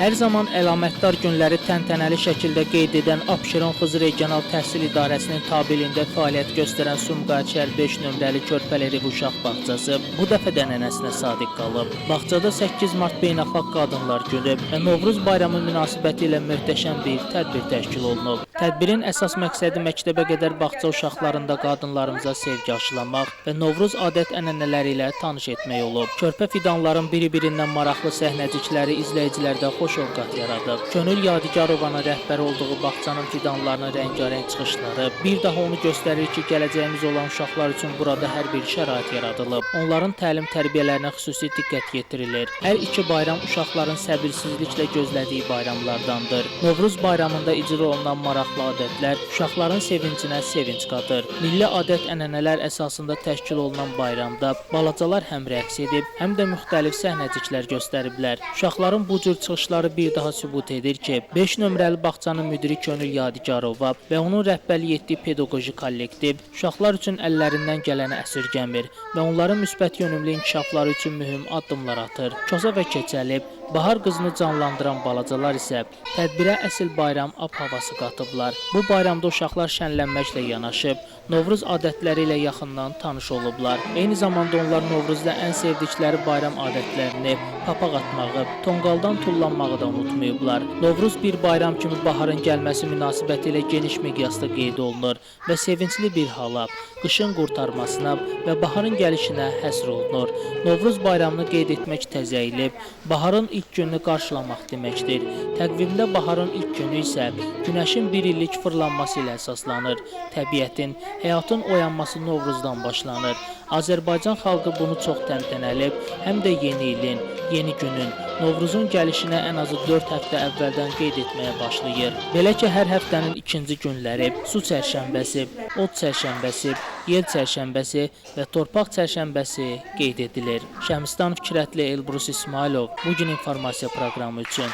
Hər zaman əlamətdar günləri təntənəli şəkildə qeyd edən Abşeron Xızı Regional Təhsil İdarəsinin tabeliyində fəaliyyət göstərən Sumqayıt şəhər 5 nömrəli Körpələri uşaq bağçası bu dəfə də nənəsinə sadiq qalıb. Bağçada 8 mart Beynəlxalq Qadınlar Günü və Novruz bayramı münasibətilə möhtəşəm bir tədbir təşkil olunub. Tədbirin əsas məqsədi məktəbə qədər bağça uşaqlarında qadınlarımıza sevgi aşılamaq və Novruz adət-ənənələri ilə tanış etmək olub. Körpə fidanların biri-birindən maraqlı səhnəcikləri izləyicilərdə xoş ovqat yaradıb. Könül Yadigarovanın rəhbər olduğu bağçanın fidanlarının rəngarəng çıxışları bir daha onu göstərir ki, gələcəyimiz olan uşaqlar üçün burada hər bir şərait yaradılıb. Onların təlim-tərbiyələrinə xüsusi diqqət yetirilir. Hər iki bayram uşaqların səbirsizliklə gözlədiyi bayramlardandır. Novruz bayramında icra olunan maraqlı adətlər uşaqların sevincinə sevinc qatır. Milli adət-ənənələr əsasında təşkil olunan bayramda balacalar həm rəqs edib, həm də müxtəlif səhnəciklər göstəriblər. Uşaqların bu cür çıxışları bir daha sübut edir ki, 5 nömrəli bağçanın müdiri Könül Yadigarova və onun rəhbərlik etdiyi pedaqoji kollektiv uşaqlar üçün əllərindən gələni əsirgəmir və onların müsbət yönümlü inkişafları üçün mühüm addımlar atır. Kosa və keçəlib, bahar qızını canlandıran balacalar isə tədbirə əsl bayram ab-havası qatıblar. Bu bayramda uşaqlar şənlənməklə yanaşı, Novruz adətləri ilə yaxından tanış olublar. Eyni zamanda onlar Novruzda ən sevdikləri bayram adətlərini, papaq atmağı, tonqaldan tullanmağı da unutmayıblar. Novruz bir bayram kimi baharın gəlməsi münasibətilə geniş miqyasda qeyd olunur və sevincli bir hala, qışın qurtarmasına və baharın gəlişinə həsr olunur. Novruz bayramını qeyd etmək təzəyilib, baharın ilk gününü qarşılamaq deməkdir. Təqvimdə baharın ilk günü isə günəşin bir illik fırlanması ilə əsaslanır. Təbiətin, həyatın oyanması Novruzdan başlanır. Azərbaycan xalqı bunu çox təntənəli, həm də yeni ilin, yeni günün, Novruzun gəlişinə ən azı 4 həftə əvvəldən qeyd etməyə başlayır. Belə ki, hər həftənin ikinci günləri su çərşənbəsi, od çərşənbəsi, yel çərşənbəsi və torpaq çərşənbəsi qeyd edilir. Şəmstan Fikrətli Elbrus İsmailov bu gün informasiya proqramı üçün